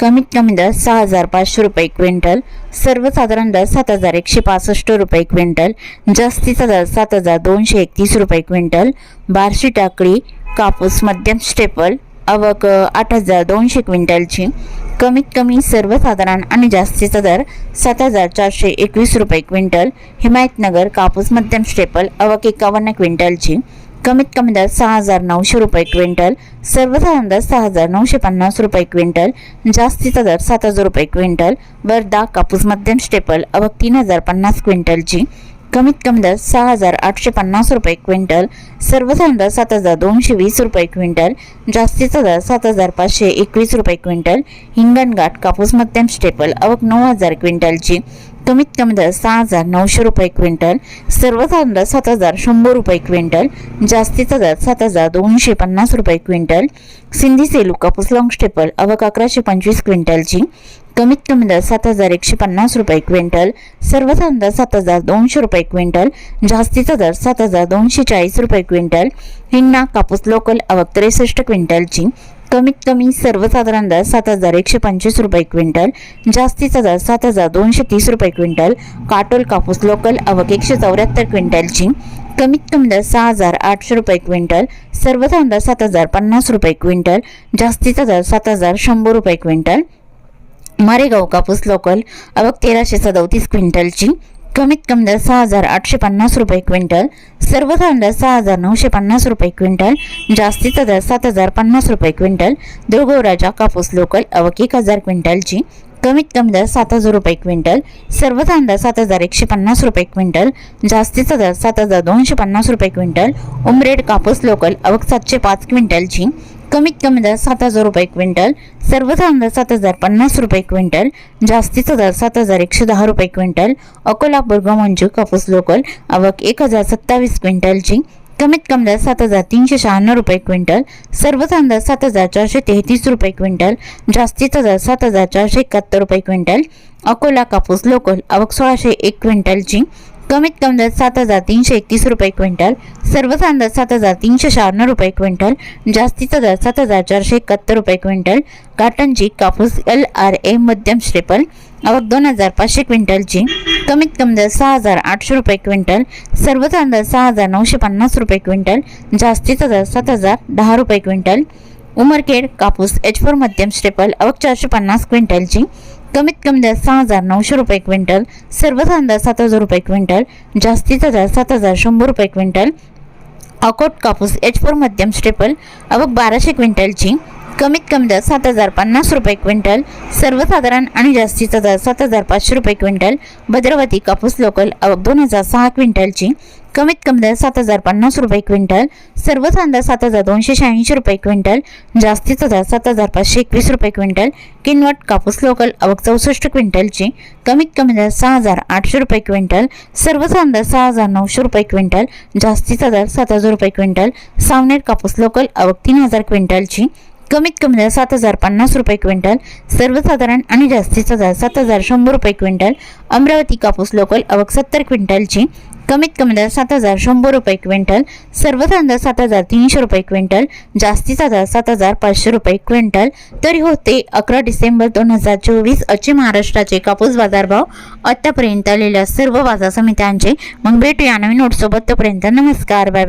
कमीत कमी दर सहा हजार पाचशे रुपये क्विंटल सर्वसाधारण दर सात हजार एकशे पासष्ट रुपये क्विंटल जास्तीचा दर सात हजार दोनशे एकतीस रुपये क्विंटल बार्शी टाकळी कापूस मध्यम स्टेपल अवक आठ हजार दोनशे क्विंटलची कमीत कमी सर्वसाधारण आणि जास्तीचा दर सात हजार चारशे एकवीस रुपये क्विंटल हिमायतनगर कापूस मध्यम स्टेपल अवक एकावन्न क्विंटलची कमीत कमी दर सहा हजार नऊशे रुपये क्विंटल सर्वसाधारण दर सहा हजार नऊशे पन्नास रुपये क्विंटल जास्तीचा दर सात हजार रुपये क्विंटल वर्धा कापूस मध्यम स्टेपल अवघ तीन हजार पन्नास क्विंटलची कमीत कमी दर सहा हजार आठशे पन्नास रुपये क्विंटल सर्वसाधारण दर सात हजार दोनशे वीस रुपये क्विंटल जास्तीचा दर सात हजार पाचशे एकवीस रुपये क्विंटल हिंगणघाट कापूस मध्यम स्टेपल अवघ नऊ हजार क्विंटलची कमीत कमी दर सहा हजार नऊशे रुपये क्विंटल सर्वसाधारण दर सात हजार शंभर रुपये क्विंटल जास्तीचा दर सात हजार दोनशे पन्नास रुपये क्विंटल सिंधी सेलू कापूस लॉंग स्टेपल अवक अकराशे पंचवीस क्विंटलची कमीत कमी दर सात हजार एकशे पन्नास रुपये क्विंटल सर्वसाधारण दर सात हजार दोनशे रुपये क्विंटल जास्तीचा दर सात हजार दोनशे चाळीस रुपये क्विंटल हिंगणा कापूस लोकल अवक त्रेसष्ट क्विंटलची कमीत कमी सर्वसाधारण दर सात हजार एकशे पंचवीस रुपये क्विंटल जास्तीचा दर सात हजार दोनशे तीस रुपये क्विंटल काटोल कापूस लोकल आवक एकशे चौऱ्याहत्तर क्विंटलची. कमीत कमी दर सहा हजार आठशे रुपये क्विंटल सर्वसाधारण दर सात हजार पन्नास रुपये क्विंटल जास्तीचा दर सात हजार शंभर रुपये क्विंटल. मारेगाव कापूस लोकल आवक तेराशे सदोतीस क्विंटलची. कमीत कमी दर सहा हजार आठशे पन्नास रुपये क्विंटल सर्वसाधारण दर सहा हजार नऊशे पन्नास रुपये क्विंटल जास्तीचा दर सात हजार पन्नास रुपये क्विंटल दुर्गवराजा कापूस लोकल अवक एक हजार क्विंटलची कमीत कमी दर सात हजार रुपये क्विंटल सर्वसाधारण दर सात हजार एकशे पन्नास रुपये क्विंटल जास्तीचा दर सात हजार दोनशे पन्नास रुपये क्विंटल उमरेड कापूस लोकल अवक सातशे पाच क्विंटलची कमीत कमी दर सात हजार रुपये क्विंटल सर्वसाधारण दर सात हजार पन्नास रुपये क्विंटल जास्तीचा दर सात हजार एकशे दहा रुपये क्विंटल अकोला बुरगामंजू कापूस लोकल आवक एक हजार सत्तावीस क्विंटलची कमीत कमी दर सात हजार तीनशे शहाण्णव रुपये क्विंटल सर्वसाधारण दर सात हजार चारशे तेहतीस रुपये क्विंटल जास्तीचा दर सात हजार चारशे एकाहत्तर रुपये क्विंटल अकोला कापूस लोकल आवक सोळाशे एक क्विंटलची कमीत कमी दर सात हजार तीनशे एकतीस रुपये क्विंटल सर्वसाधारण दर सात हजार तीनशे शहाण्णव रुपये क्विंटल जास्तीचा दर सात हजार चारशे एकाहत्तर रुपये क्विंटल काटनची कापूस एल आर ए मध्यम श्रेपल आवक दोन हजार पाचशे क्विंटलची कमीत कमी दर सहा हजार आठशे रुपये क्विंटल सर्वसाधारण दर सहा हजार नऊशे पन्नास रुपये क्विंटल जास्तीचा दर सात हजार दहा रुपये क्विंटल उमरखेड कापूस एच फोर मध्यम श्रेपल आवक चारशे पन्नास क्विंटलची कमीत कमी दर सहा हजार नऊशे रुपये क्विंटल सर्वसाधारण दर सात हजार रुपये क्विंटल जास्तीचा दर सात हजार शंभर रुपये क्विंटल अकोट कापूस एच फोर मध्यम स्टेपल अवघ बाराशे क्विंटलची कमीत कमी दर सात हजार पन्नास रुपये क्विंटल सर्वसाधारण आणि जास्तीचा दर सात हजार पाचशे रुपये क्विंटल भद्रवती कापूस लोकल आवक दोन हजार सहा क्विंटलची. कमीत कमी दर सात हजार पन्नास रुपये क्विंटल सर्वसाधारण दर सात हजार दोनशे शहाऐंशी रुपये क्विंटल जास्तीचा दर सात हजार पाचशे एकवीस रुपये क्विंटल किनवट कापूस लोकल आवक चौसष्ट क्विंटलची. कमीत कमी दर सहा हजार आठशे रुपये क्विंटल सर्वसाधारण दर सहा हजार नऊशे रुपये क्विंटल जास्तीचा दर सात हजार रुपये क्विंटल सावनेर कापूस लोकल आवक तीन हजार क्विंटलची. कमीत कमी दर सात हजार पन्नास रुपये क्विंटल सर्वसाधारण आणि जास्तीचा दर सात हजार शंभर रुपये क्विंटल अमरावती कापूस लोकल आवक सत्तर क्विंटलची कमीत कमी दर सात हजार शंभर रुपये क्विंटल सर्वसाधारण दर सात हजार तीनशे रुपये क्विंटल जास्तीचा दर सात हजार पाचशे रुपये क्विंटल. तरी होते अकरा डिसेंबर दोन हजार चोवीस अचे महाराष्ट्राचे कापूस बाजारभाव आतापर्यंत आलेल्या सर्व बाजार समित्यांचे. मग भेटूया नवीन नोटसोबत तोपर्यंत नमस्कार. Bye bye